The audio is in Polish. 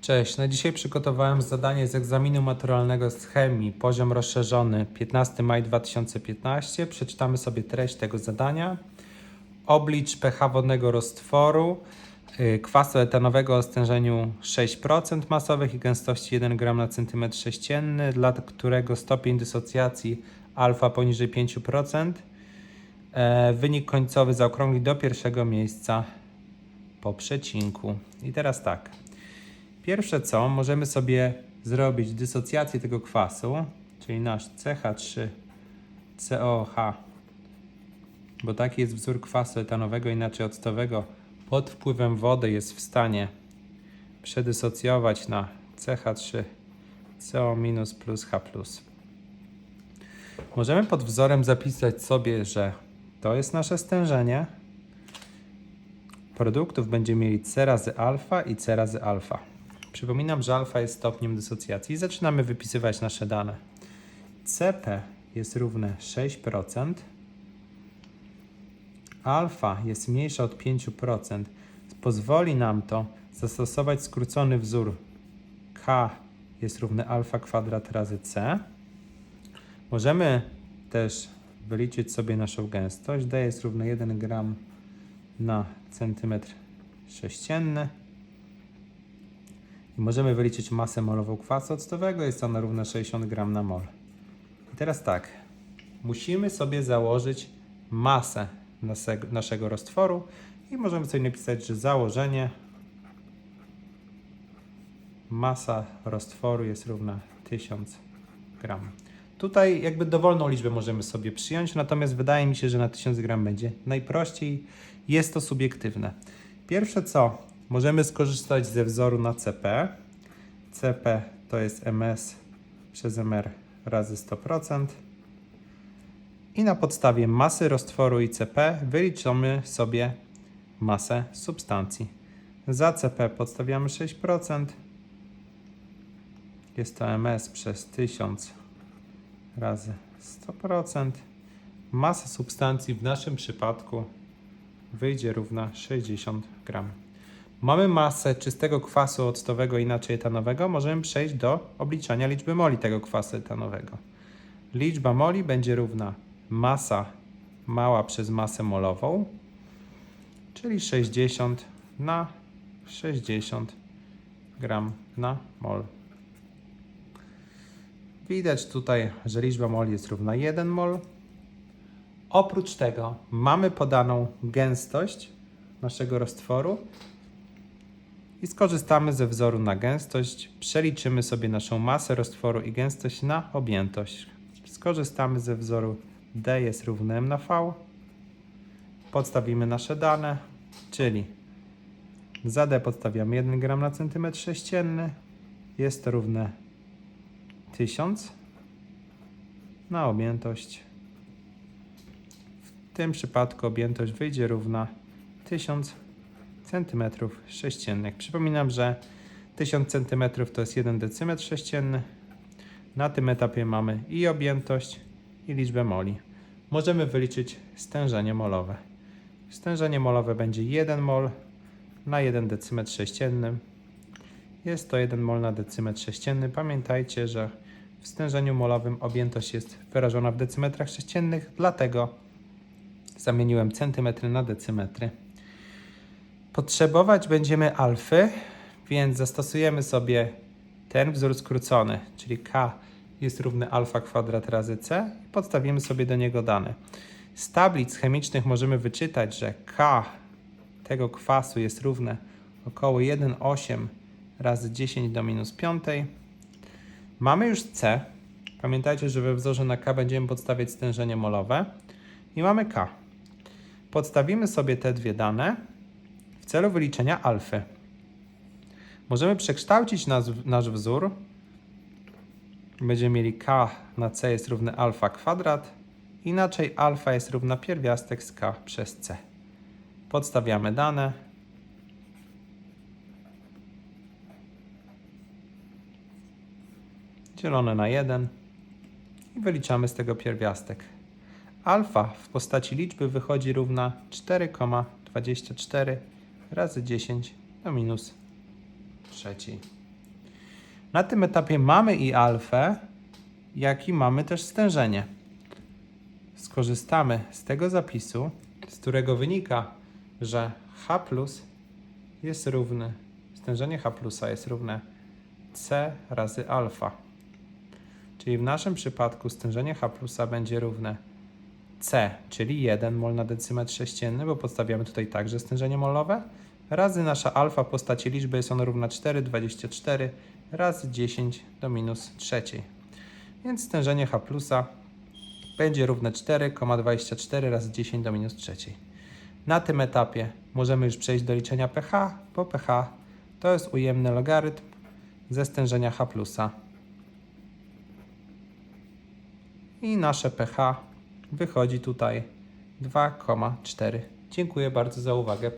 Cześć, na dzisiaj przygotowałem zadanie z egzaminu maturalnego z chemii, poziom rozszerzony 15 maj 2015. Przeczytamy sobie treść tego zadania. Oblicz pH wodnego roztworu y, kwasu etanowego o stężeniu 6% masowych i gęstości 1 g na cm sześcienny, dla którego stopień dysocjacji alfa poniżej 5%. E, wynik końcowy zaokrągli do pierwszego miejsca po przecinku. I teraz tak. Pierwsze co, możemy sobie zrobić dysocjację tego kwasu, czyli nasz CH3COH, bo taki jest wzór kwasu etanowego, inaczej octowego, pod wpływem wody jest w stanie przedysocjować na CH3CO- plus H+. Możemy pod wzorem zapisać sobie, że to jest nasze stężenie, produktów będziemy mieli C razy alfa i C razy alfa. Przypominam, że alfa jest stopniem dysocjacji zaczynamy wypisywać nasze dane. CP jest równe 6%, alfa jest mniejsza od 5%. Pozwoli nam to zastosować skrócony wzór K jest równe alfa kwadrat razy C. Możemy też wyliczyć sobie naszą gęstość. D jest równe 1 gram na centymetr sześcienny. I możemy wyliczyć masę molową kwasu octowego. Jest ona równa 60 gram na mol. I teraz tak. Musimy sobie założyć masę naszego, roztworu i możemy sobie napisać, że założenie masa roztworu jest równa 1000 gram. Tutaj jakby dowolną liczbę możemy sobie przyjąć, natomiast wydaje mi się, że na 1000 gram będzie najprościej. Jest to subiektywne. Pierwsze co, możemy skorzystać ze wzoru na CP. CP to jest MS przez MR razy 100%. I na podstawie masy roztworu i CP wyliczymy sobie masę substancji. Za CP podstawiamy 6%. Jest to MS przez 1000 razy 100%. Masa substancji w naszym przypadku wyjdzie równa 60 gram. Mamy masę czystego kwasu octowego, inaczej etanowego. Możemy przejść do obliczania liczby moli tego kwasu etanowego. Liczba moli będzie równa masa mała przez masę molową, czyli 60 na 60 gram na mol. Widać tutaj, że liczba moli jest równa 1 mol. Oprócz tego mamy podaną gęstość naszego roztworu i skorzystamy ze wzoru na gęstość. Przeliczymy sobie naszą masę roztworu i gęstość na objętość. Skorzystamy ze wzoru D jest równe M na V. Podstawimy nasze dane, czyli za D podstawiamy 1 gram na centymetr sześcienny. Jest to równe 1000 na objętość. W tym przypadku objętość wyjdzie równa 1000 centymetrów sześciennych. Przypominam, że 1000 centymetrów to jest 1 decymetr sześcienny. Na tym etapie mamy i objętość, i liczbę moli. Możemy wyliczyć stężenie molowe. Stężenie molowe będzie 1 mol na 1 decymetr sześcienny. Jest to 1 mol na decymetr sześcienny. Pamiętajcie, że w stężeniu molowym objętość jest wyrażona w decymetrach sześciennych, dlatego zamieniłem centymetry na decymetry. Potrzebować będziemy alfy, więc zastosujemy sobie ten wzór skrócony, czyli K jest równy alfa kwadrat razy C i podstawimy sobie do niego dane. Z tablic chemicznych możemy wyczytać, że K tego kwasu jest równe około 1,8 razy 10 do minus 5. Mamy już C. Pamiętajcie, że we wzorze na K będziemy podstawiać stężenie molowe. I mamy K. Podstawimy sobie te dwie dane celu wyliczenia alfy. Możemy przekształcić nasz, nasz wzór. Będziemy mieli K na C jest równy alfa kwadrat. Inaczej alfa jest równa pierwiastek z K przez C. Podstawiamy dane. Dzielone na 1 i wyliczamy z tego pierwiastek. Alfa w postaci liczby wychodzi równa 4,24 razy 10 do minus trzeciej. Na tym etapie mamy i alfę, jak i mamy też stężenie. Skorzystamy z tego zapisu, z którego wynika, że H plus jest równy, stężenie H plusa jest równe C razy alfa. Czyli w naszym przypadku stężenie H plusa będzie równe C, czyli 1 mol na decymetr sześcienny, bo podstawiamy tutaj także stężenie molowe, razy nasza alfa w postaci liczby jest ona równa 4,24 razy 10 do minus trzeciej. Więc stężenie H plusa będzie równe 4,24 razy 10 do minus trzeciej. Na tym etapie możemy już przejść do liczenia pH, bo pH to jest ujemny logarytm ze stężenia H plusa. I nasze pH wychodzi tutaj 2,4. Dziękuję bardzo za uwagę.